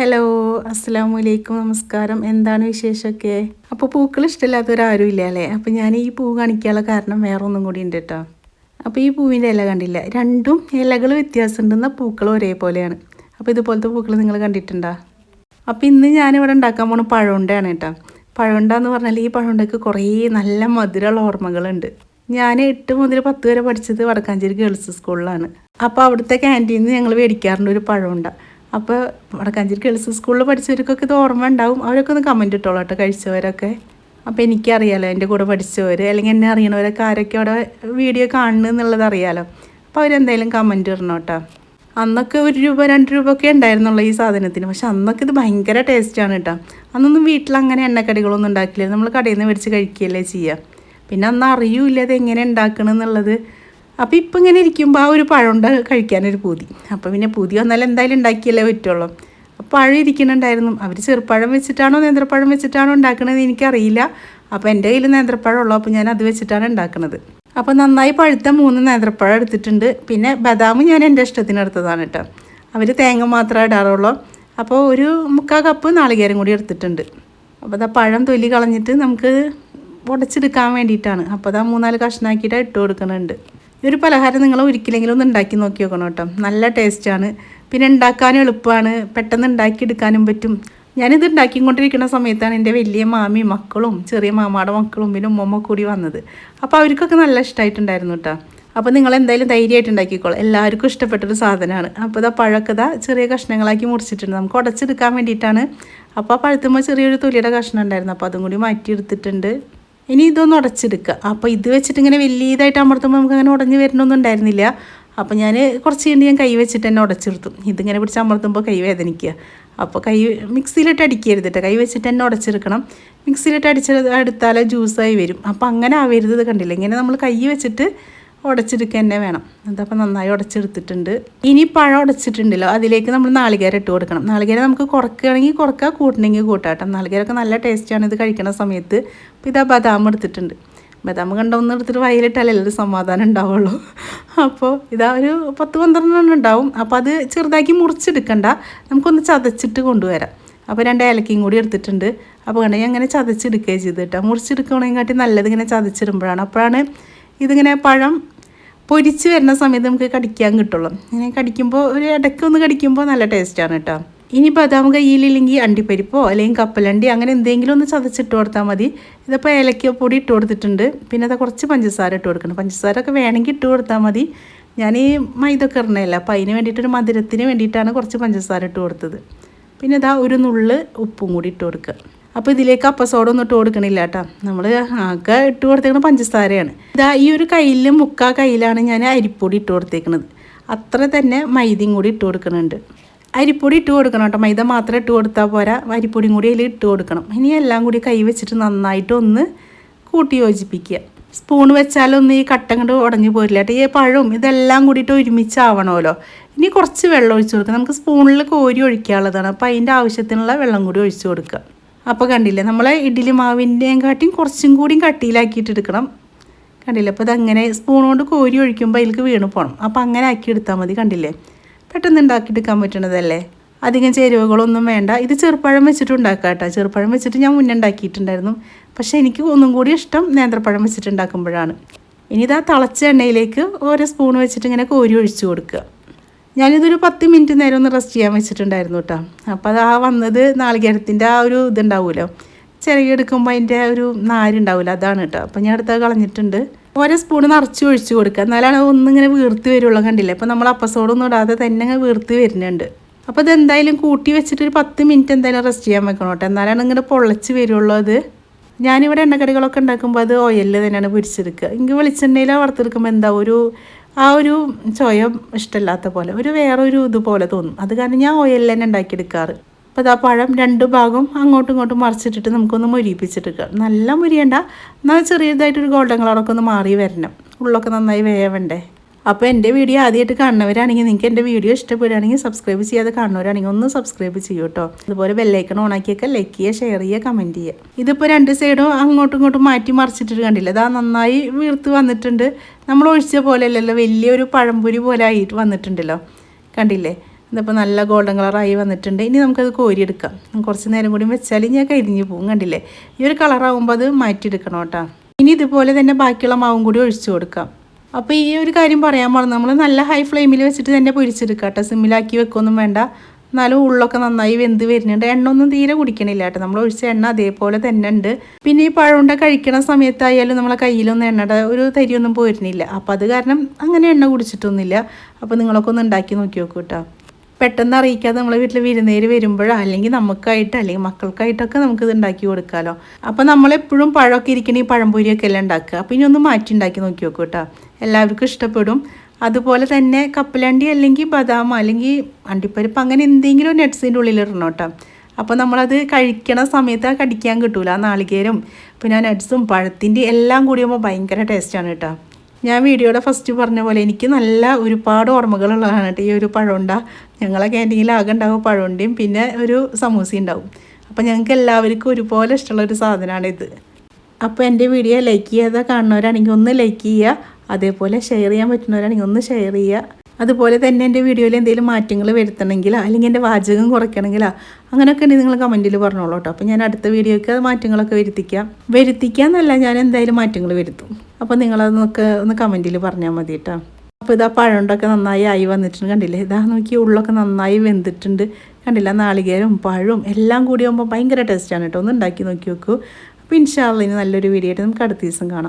Hello അസ്സാം വലൈക്കും നമസ്കാരം. എന്താണ് വിശേഷമൊക്കെ? അപ്പോൾ പൂക്കൾ ഇഷ്ടമില്ലാത്തവരാരും ഇല്ല അല്ലേ? അപ്പോൾ ഞാൻ ഈ പൂ കാണിക്കാനുള്ള കാരണം വേറെ ഒന്നും കൂടി ഉണ്ട് കേട്ടോ. അപ്പോൾ ഈ പൂവിന്റെ ഇല കണ്ടില്ല. രണ്ടും ഇലകൾ വ്യത്യാസമുണ്ടെന്ന പൂക്കൾ ഒരേപോലെയാണ്. അപ്പോൾ ഇതുപോലത്തെ പൂക്കൾ നിങ്ങൾ കണ്ടിട്ടുണ്ടോ? അപ്പോൾ ഇന്ന് ഞാനിവിടെ ഉണ്ടാക്കാൻ പോണ പഴമുണ്ടയാണ് കേട്ടോ. പഴമുണ്ട എന്ന് പറഞ്ഞാൽ ഈ പഴമുണ്ടക്ക് കുറേ നല്ല മധുരമുള്ള ഓർമ്മകളുണ്ട്. ഞാൻ എട്ട് മുതൽ പത്ത് വരെ പഠിച്ചത് വടക്കാഞ്ചേരി ഗേൾസ് സ്കൂളിലാണ്. അപ്പോൾ അവിടുത്തെ ക്യാന്റീനിൽ ഞങ്ങൾ മേടിക്കാറുണ്ട് ഒരു പഴമുണ്ട. അപ്പോൾ വടക്കാഞ്ചേരി ഗേൾസ് സ്കൂളിൽ പഠിച്ചവർക്കൊക്കെ ഇത് ഓർമ്മ ഉണ്ടാവും. അവരൊക്കെ ഒന്ന് കമന്റ് ഇട്ടോളൂ കേട്ടോ കഴിച്ചവരൊക്കെ. അപ്പോൾ എനിക്കറിയാലോ എന്റെ കൂടെ പഠിച്ചവർ അല്ലെങ്കിൽ എന്നെ അറിയണവരൊക്കെ ആരൊക്കെ അവിടെ വീഡിയോ കാണുന്നു എന്നുള്ളത് അറിയാലോ. അപ്പോൾ അവരെന്തായാലും കമന്റ് ഇടണം കേട്ടോ അന്നൊക്കെ ഒരു രൂപ രണ്ട് രൂപ ഒക്കെ ഉണ്ടായിരുന്നുള്ളൂ ഈ സാധനത്തിന്. പക്ഷെ അന്നൊക്കെ ഇത് ഭയങ്കര ടേസ്റ്റാണ് കേട്ടോ അന്നൊന്നും വീട്ടിൽ അങ്ങനെ എണ്ണക്കടികളൊന്നും ഉണ്ടാക്കില്ല നമ്മൾ കടയിൽ നിന്ന് മേടിച്ച് കഴിക്കുകയല്ലേ ചെയ്യുക പിന്നെ അന്ന് അറിയൂല്ല എങ്ങനെ ഉണ്ടാക്കണം എന്നുള്ളത്. അപ്പോൾ ഇപ്പം ഇങ്ങനെ ഇരിക്കുമ്പോൾ ആ ഒരു പഴമുണ്ട കഴിക്കാനൊരു പൂതി. അപ്പോൾ പിന്നെ പൂതി വന്നാൽ എന്തായാലും ഉണ്ടാക്കിയല്ലേ പറ്റുള്ളൂ. അപ്പോൾ പഴം ഇരിക്കുന്നുണ്ടായിരുന്നു. അവർ ചെറുപ്പഴം വെച്ചിട്ടാണോ നേന്ത്രപ്പഴം വെച്ചിട്ടാണോ ഉണ്ടാക്കണത് എനിക്കറിയില്ല. അപ്പോൾ എന്റെ കയ്യിൽ നേന്ത്രപ്പഴം ഉള്ളൂ അപ്പോൾ ഞാൻ അത് വെച്ചിട്ടാണ് ഉണ്ടാക്കുന്നത് അപ്പോൾ നന്നായി പഴുത്ത മൂന്ന് നേന്ത്രപ്പഴം എടുത്തിട്ടുണ്ട്. പിന്നെ ബദാം ഞാൻ എന്റെ ഇഷ്ടത്തിന് എടുത്തതാണ് കേട്ടോ. അവർ തേങ്ങ മാത്രമേ ഇടാറുള്ളൂ. അപ്പോൾ ഒരു മുക്കാൽ കപ്പ് നാളികേരം കൂടി എടുത്തിട്ടുണ്ട്. അപ്പോൾ അതാ പഴം തൊലി കളഞ്ഞിട്ട് നമുക്ക് ഉടച്ചെടുക്കാൻ വേണ്ടിയിട്ടാണ്. അപ്പോൾ അതാ മൂന്നാൽ കഷ്ണാക്കിയിട്ട് ഇട്ട് കൊടുക്കുന്നുണ്ട് ഒരു പലഹാരം നിങ്ങൾ ഒരിക്കലെങ്കിലും ഒന്ന് ഉണ്ടാക്കി നോക്കി നോക്കണം കേട്ടോ. നല്ല ടേസ്റ്റാണ് പിന്നെ ഉണ്ടാക്കാനും എളുപ്പമാണ്. പെട്ടെന്ന് ഉണ്ടാക്കിയെടുക്കാനും പറ്റും. ഞാനിത് ഉണ്ടാക്കിക്കൊണ്ടിരിക്കുന്ന സമയത്താണ് എന്റെ വലിയ മാമി മക്കളും ചെറിയ മാമാടെ മക്കളും പിന്നെ ഉമ്മമ്മ കൂടി വന്നത്. അപ്പോൾ അവർക്കൊക്കെ നല്ല ഇഷ്ടമായിട്ടുണ്ടായിരുന്നു കേട്ടോ. അപ്പോൾ നിങ്ങൾ എന്തായാലും ധൈര്യമായിട്ട് ഉണ്ടാക്കിക്കോളാം. എല്ലാവർക്കും ഇഷ്ടപ്പെട്ടൊരു സാധനമാണ്. അപ്പോൾ ഇതാ പഴമൊക്കെ ഇതാ ചെറിയ കഷ്ണങ്ങളാക്കി മുറിച്ചിട്ടുണ്ട്. നമുക്ക് ഉടച്ചെടുക്കാൻ വേണ്ടിയിട്ടാണ്. അപ്പോൾ ആ പഴുത്തുമ്പോൾ ചെറിയൊരു തൊലിയുടെ കഷ്ണം ഉണ്ടായിരുന്നു. അപ്പോൾ അതും കൂടി മാറ്റിയെടുത്തിട്ടുണ്ട്. ഇനി ഇതൊന്ന് ഉടച്ചെടുക്കുക. അപ്പോൾ ഇത് വെച്ചിട്ട് ഇങ്ങനെ വലിയതായിട്ട് അമർത്തുമ്പോൾ നമുക്ക് അങ്ങനെ ഉടഞ്ഞ് വരണമൊന്നും ഉണ്ടായിരുന്നില്ല. അപ്പോൾ ഞാൻ കുറച്ച് കഴിഞ്ഞ് ഞാൻ കൈ വെച്ചിട്ട് തന്നെ ഉടച്ചെടുത്തു. ഇതിങ്ങനെ പിടിച്ച് അമർത്തുമ്പോൾ കൈ വേദനിക്കുക. അപ്പോൾ കൈ മിക്സിയിലിട്ട് അടിക്കരുത് കേട്ടോ. കൈ വെച്ചിട്ട് തന്നെ ഉടച്ചെടുക്കണം. മിക്സിയിലിട്ട് അടിച്ച എടുത്താലേ ജ്യൂസായി വരും. അപ്പോൾ അങ്ങനെ ആവരുത് കണ്ടില്ല? ഇങ്ങനെ നമ്മൾ കൈ വെച്ചിട്ട് ഉടച്ചെടുക്കുക തന്നെ വേണം. അതപ്പോൾ നന്നായി ഉടച്ചെടുത്തിട്ടുണ്ട്. ഇനി പഴം ഉടച്ചിട്ടുണ്ടല്ലോ അതിലേക്ക് നമ്മൾ നാളികേരം ഇട്ട് കൊടുക്കണം. നാളികേരം നമുക്ക് കുറക്കുകയാണെങ്കിൽ കുറക്കുക കൂട്ടണമെങ്കിൽ കൂട്ടാട്ടോ നാളികേരമൊക്കെ നല്ല ടേസ്റ്റാണ് ഇത് കഴിക്കുന്ന സമയത്ത്. അപ്പോൾ ഇതാ ബദാം എടുത്തിട്ടുണ്ട്. ബദാം കണ്ടൊന്നും എടുത്തിട്ട് വയലിട്ടല്ലേ ഒരു സമാധാനം ഉണ്ടാവുള്ളൂ. അപ്പോൾ ഇതാ ഒരു പത്ത് പന്ത്രണ്ടെണ്ണം ഉണ്ടാവും. അപ്പോൾ അത് ചെറുതാക്കി മുറിച്ചെടുക്കണ്ട. നമുക്കൊന്ന് ചതച്ചിട്ട് കൊണ്ടുവരാം. അപ്പോൾ രണ്ട് ഏലക്കയും കൂടി എടുത്തിട്ടുണ്ട്. അപ്പോൾ കണ്ടെങ്കിൽ അങ്ങനെ ചതച്ചെടുക്കുകയും ചെയ്ത് കേട്ടോ. മുറിച്ചെടുക്കണമെങ്കിൽ കാട്ടി നല്ലത് ഇങ്ങനെ ചതച്ചിടുമ്പോഴാണ്. അപ്പോഴാണ് ഇതിങ്ങനെ പഴം പൊരിച്ച് വരുന്ന സമയത്ത് നമുക്ക് കടിക്കാൻ കിട്ടുള്ളൂ. ഇങ്ങനെ കടിക്കുമ്പോൾ ഒരു ഇടയ്ക്കൊന്ന് കടിക്കുമ്പോൾ നല്ല ടേസ്റ്റാണ് കേട്ടോ ഇനി ബദാം കയ്യിലില്ലെങ്കിൽ അണ്ടിപ്പരിപ്പോ അല്ലെങ്കിൽ കപ്പലണ്ടി അങ്ങനെ എന്തെങ്കിലും ഒന്ന് ചതച്ചിട്ട് കൊടുത്താൽ മതി. ഇതിപ്പോൾ ഏലക്ക പൊടി ഇട്ട് കൊടുത്തിട്ടുണ്ട്. പിന്നെ അത് കുറച്ച് പഞ്ചസാര ഇട്ട് കൊടുക്കണം. പഞ്ചസാര ഒക്കെ വേണമെങ്കിൽ ഇട്ട് കൊടുത്താൽ മതി. ഞാൻ ഈ മൈദൊക്കെ ഇടണമല്ല അപ്പോൾ അതിന് വേണ്ടിയിട്ടൊരു മധുരത്തിന് വേണ്ടിയിട്ടാണ് കുറച്ച് പഞ്ചസാര ഇട്ട് കൊടുത്തത്. പിന്നെ ഇതാ ഒരു നുള്ള് ഉപ്പും കൂടി ഇട്ട് കൊടുക്കുക. അപ്പോൾ ഇതിലേക്ക് അപ്പസോഡ ഒന്നും ഇട്ട് കൊടുക്കണില്ല കേട്ടോ നമ്മൾ ആകെ ഇട്ട് കൊടുത്തേക്കുന്നത് പഞ്ചസാരയാണ്. ഇതാ ഈ ഒരു കയ്യിലും മുക്കാ കയ്യിലാണ് ഞാൻ അരിപ്പൊടി ഇട്ട് കൊടുത്തേക്കുന്നത് അത്ര തന്നെ മൈദയും കൂടി ഇട്ട് കൊടുക്കുന്നുണ്ട് അരിപ്പൊടി ഇട്ട് കൊടുക്കണം കേട്ടോ മൈദ മാത്രം ഇട്ട് കൊടുത്താൽ പോരാ. അരിപ്പൊടിയും കൂടി അതിൽ ഇട്ട് കൊടുക്കണം. ഇനി എല്ലാം കൂടി കൈ വെച്ചിട്ട് നന്നായിട്ട് ഒന്ന് കൂട്ടി യോജിപ്പിക്കുക. സ്പൂൺ വെച്ചാലൊന്നും ഈ കട്ടം കണ്ട് ഉടഞ്ഞു പോരില്ല കേട്ടോ ഈ പഴവും ഇതെല്ലാം കൂടിയിട്ട് ഒരുമിച്ചാവണമല്ലോ ഇനി കുറച്ച് വെള്ളം ഒഴിച്ചു കൊടുക്കുക. നമുക്ക് സ്പൂണിൽ കോരി ഒഴിക്കാനുള്ളതാണ്. അപ്പോൾ അതിന്റെ ആവശ്യത്തിനുള്ള വെള്ളം കൂടി ഒഴിച്ചു കൊടുക്കുക. അപ്പോൾ കണ്ടില്ലേ നമ്മൾ ഇഡ്ഡലി മാവിന്റെയും കാട്ടിയും കുറച്ചും കൂടിയും കട്ടിയിലാക്കിയിട്ട് എടുക്കണം കണ്ടില്ലേ അപ്പോൾ ഇതങ്ങനെ സ്പൂൺ കൊണ്ട് കോരി ഒഴിക്കുമ്പോൾ അതിലേക്ക് വീണ് പോകണം അപ്പോൾ അങ്ങനെ ആക്കി എടുത്താൽ മതി കണ്ടില്ലേ? പെട്ടെന്ന് ഉണ്ടാക്കിയെടുക്കാൻ പറ്റണതല്ലേ? അധികം ചേരുവകളൊന്നും വേണ്ട. ഇത് ചെറുപ്പഴം വെച്ചിട്ട് ഉണ്ടാക്കാം കേട്ടോ ചെറുപ്പഴം വെച്ചിട്ട് ഞാൻ മുന്നേ ഉണ്ടാക്കിയിട്ടുണ്ടായിരുന്നു. പക്ഷേ എനിക്ക് ഒന്നും കൂടി ഇഷ്ടം നേന്ത്രപ്പഴം വെച്ചിട്ട് ഉണ്ടാക്കുമ്പോഴാണ്. ഇനി ഇതാ തിളച്ച എണ്ണയിലേക്ക് ഓരോ സ്പൂൺ വെച്ചിട്ട് ഇങ്ങനെ കോരി ഒഴിച്ചു കൊടുക്കുക. ഞാനിതൊരു പത്ത് മിനിറ്റ് നേരം ഒന്ന് റെസ്റ്റ് ചെയ്യാൻ വെച്ചിട്ടുണ്ടായിരുന്നു കേട്ടോ അപ്പോൾ അത് ആ വന്നത് നാളികേരത്തിന്റെ ആ ഒരു ഇതുണ്ടാവുമല്ലോ ചിരകിയെടുക്കുമ്പോൾ അതിന്റെ ഒരു നാരുണ്ടാവില്ല അതാണ് കേട്ടോ അപ്പോൾ ഞാൻ അടുത്ത് കളഞ്ഞിട്ടുണ്ട്. ഓരോ സ്പൂൺ നിറച്ച് ഒഴിച്ച് കൊടുക്കുക. എന്നാലാണ് ഒന്നിങ്ങനെ വീർത്ത് വരുള്ളൂ കണ്ടില്ലേ? അപ്പോൾ നമ്മൾ അപ്പസോടൊന്നും ഇടാതെ തന്നെ അങ്ങ് വീർത്ത് വരുന്നുണ്ട്. അപ്പോൾ ഇതെന്തായാലും കൂട്ടി വെച്ചിട്ട് ഒരു പത്ത് മിനിറ്റ് എന്തായാലും റെസ്റ്റ് ചെയ്യാൻ വെക്കണം കേട്ടോ എന്നാലാണ് ഇങ്ങനെ പൊള്ളച്ച് വരുള്ളൂ അത്. ഞാനിവിടെ എണ്ണക്കടികളൊക്കെ ഉണ്ടാക്കുമ്പോൾ അത് ഓയിലിൽ തന്നെയാണ് പൊരിച്ചെടുക്കുക. എനിക്ക് വെളിച്ചെണ്ണയിൽ വറുത്തെടുക്കുമ്പോൾ എന്താ ഒരു ആ ഒരു ചോയം ഇഷ്ടമില്ലാത്ത പോലെ ഒരു വേറൊരു ഇതുപോലെ തോന്നും. അത് കാരണം ഞാൻ ഓയിലിൽ തന്നെ ഉണ്ടാക്കിയെടുക്കാറ്. അപ്പോൾ അതാ പഴം രണ്ട് ഭാഗം അങ്ങോട്ടും ഇങ്ങോട്ടും മറിച്ചിട്ടിട്ട് നമുക്കൊന്ന് മുരിപ്പിച്ചെടുക്കാം. നല്ല മുരിയണ്ട എന്നാൽ ചെറിയതായിട്ടൊരു ഗോൾഡൻ കളറൊക്കെ ഒന്ന് മാറി വരണം. ഉള്ളൊക്കെ നന്നായി വേവണ്ടേ? അപ്പോൾ എന്റെ വീഡിയോ ആദ്യമായിട്ട് കാണുന്നവരാണെങ്കിൽ നിങ്ങൾക്ക് എന്റെ വീഡിയോ ഇഷ്ടപ്പെടുകയാണെങ്കിൽ സബ്സ്ക്രൈബ് ചെയ്യാതെ കാണുന്നവരാണെങ്കിൽ ഒന്ന് സബ്സ്ക്രൈബ് ചെയ്യൂ കേട്ടോ അതുപോലെ ബെല്ലൈക്കൺ ഓണാക്കിയൊക്കെ ലൈക്ക് ചെയ്യുക ഷെയർ ചെയ്യുക കമന്റ് ചെയ്യുക. ഇതിപ്പോൾ രണ്ട് സൈഡും അങ്ങോട്ടും ഇങ്ങോട്ടും മാറ്റി മറിച്ചിട്ട് കണ്ടില്ല? അതാ നന്നായി വീർത്ത് വന്നിട്ടുണ്ട്. നമ്മൾ ഒഴിച്ച പോലെ അല്ലല്ലോ വലിയൊരു പഴംപൊരി പോലെ ആയിട്ട് വന്നിട്ടുണ്ടല്ലോ. കണ്ടില്ലേ? ഇതിപ്പോൾ നല്ല ഗോൾഡൻ കളറായി വന്നിട്ടുണ്ട്. ഇനി നമുക്കത് കോരിയെടുക്കാം. കുറച്ച് നേരം കൂടി വെച്ചാൽ ഞാൻ കരിഞ്ഞു പോകും കണ്ടില്ലേ? ഈ ഒരു കളറാകുമ്പോൾ അത് മാറ്റിയെടുക്കണം കേട്ടോ ഇനി ഇതുപോലെ തന്നെ ബാക്കിയുള്ള മാവും കൂടി ഒഴിച്ചു കൊടുക്കാം. അപ്പോൾ ഈ ഒരു കാര്യം പറയാൻ പറഞ്ഞു നമ്മൾ നല്ല ഹൈ ഫ്ലെയിമിൽ വെച്ചിട്ട് തന്നെ പൊരിച്ചെടുക്കുക കേട്ടോ സിമ്മിലാക്കി വെക്കൊന്നും വേണ്ട. എന്നാലും ഉള്ളൊക്കെ നന്നായി വെന്ത് വരുന്നുണ്ട്. എണ്ണ ഒന്നും തീരെ കുടിക്കണില്ല കേട്ടോ. നമ്മൾ ഒഴിച്ച എണ്ണ അതേപോലെ തന്നെ ഉണ്ട്. പിന്നെ ഈ പഴമുണ്ട കഴിക്കണ സമയത്തായാലും നമ്മളെ കയ്യിലൊന്നും എണ്ണയുടെ ഒരു തരിയൊന്നും പോയിരുന്നില്ല അപ്പോൾ അത് കാരണം അങ്ങനെ എണ്ണ കുടിച്ചിട്ടൊന്നുമില്ല. അപ്പോൾ നിങ്ങളൊക്കെ ഒന്ന് ഉണ്ടാക്കി നോക്കി നോക്കൂ കേട്ടോ. പെട്ടെന്ന് അറിയിക്കാതെ നമ്മളെ വീട്ടിൽ വിരുന്നേര് വരുമ്പോഴോ അല്ലെങ്കിൽ നമുക്കായിട്ട് അല്ലെങ്കിൽ മക്കൾക്കായിട്ടൊക്കെ നമുക്ക് ഇത് ഉണ്ടാക്കി കൊടുക്കാമല്ലോ അപ്പോൾ നമ്മളെപ്പോഴും പഴമൊക്കെ ഇരിക്കണ ഈ പഴംപൊരിയൊക്കെ എല്ലാം ഉണ്ടാക്കുക? അപ്പോൾ ഇനി ഒന്ന് മാറ്റി ഉണ്ടാക്കി നോക്കി നോക്കൂ കേട്ടോ. എല്ലാവർക്കും ഇഷ്ടപ്പെടും. അതുപോലെ തന്നെ കപ്പലണ്ടി അല്ലെങ്കിൽ ബദാം അല്ലെങ്കിൽ അണ്ടിപ്പരിപ്പ് അങ്ങനെ എന്തെങ്കിലും നട്ട്സിന്റെ ഉള്ളിൽ ഇടണം കേട്ടോ. അപ്പോൾ നമ്മളത് കഴിക്കണ സമയത്ത് കടിക്കാൻ കിട്ടൂല ആ നാളികേരം. പിന്നെ നട്ട്സും പഴത്തിന്റെ എല്ലാം കൂടിയുമ്പോൾ ഭയങ്കര ടേസ്റ്റാണ് കേട്ടോ. ഞാൻ വീഡിയോയുടെ ഫസ്റ്റ് പറഞ്ഞ പോലെ എനിക്ക് നല്ല ഒരുപാട് ഓർമ്മകളുള്ളതാണ് കേട്ടോ. ഈ ഒരു പഴമുണ്ട. ഞങ്ങളെ ക്യാന്റീനിൽ ആകെ ഉണ്ടാവും പഴമുണ്ടയും പിന്നെ ഒരു സമൂസ ഉണ്ടാവും. അപ്പോൾ ഞങ്ങൾക്ക് എല്ലാവർക്കും ഒരുപോലെ ഇഷ്ടമുള്ള ഒരു സാധനമാണ് ഇത്. അപ്പോൾ എന്റെ വീഡിയോ ലൈക്ക് ചെയ്യാതെ കാണുന്നവരാണെങ്കിൽ ഒന്ന് ലൈക്ക് ചെയ്യുക. അതേപോലെ ഷെയർ ചെയ്യാൻ പറ്റുന്നവരാണെങ്കിൽ ഒന്ന് ഷെയർ ചെയ്യുക. അതുപോലെ തന്നെ എന്റെ വീഡിയോയിൽ എന്തെങ്കിലും മാറ്റങ്ങൾ വരുത്തണമെങ്കിലോ അല്ലെങ്കിൽ എന്റെ വാചകം കുറയ്ക്കണമെങ്കിലോ അങ്ങനെയൊക്കെ ഉണ്ടെങ്കിൽ നിങ്ങൾ കമന്റിൽ പറഞ്ഞോളൂ കേട്ടോ. അപ്പോൾ ഞാൻ അടുത്ത വീഡിയോയ്ക്ക് അത് മാറ്റങ്ങളൊക്കെ വരുത്തിക്കാം. വരുത്തിക്കാന്നല്ല ഞാൻ എന്തായാലും മാറ്റങ്ങൾ വരുത്തും. അപ്പോൾ നിങ്ങളതൊക്കെ ഒന്ന് കമന്റിൽ പറഞ്ഞാൽ മതി കേട്ടോ. അപ്പോൾ ഇതാ പഴമുണ്ടൊക്കെ നന്നായി ആയി വന്നിട്ടുണ്ട് കണ്ടില്ലേ? ഇതാ നോക്കി ഉള്ളൊക്കെ നന്നായി വെന്തിട്ടുണ്ട് കണ്ടില്ല? നാളികേരവും പഴവും എല്ലാം കൂടി ആകുമ്പോൾ ഭയങ്കര ടേസ്റ്റാണ് കേട്ടോ. ഒന്ന് ഉണ്ടാക്കി നോക്കി നോക്കൂ. അപ്പോൾ ഇൻഷാല്ല ഇനി നല്ലൊരു വീഡിയോ ആയിട്ട് നമുക്ക് അടുത്ത ദിവസം കാണാം.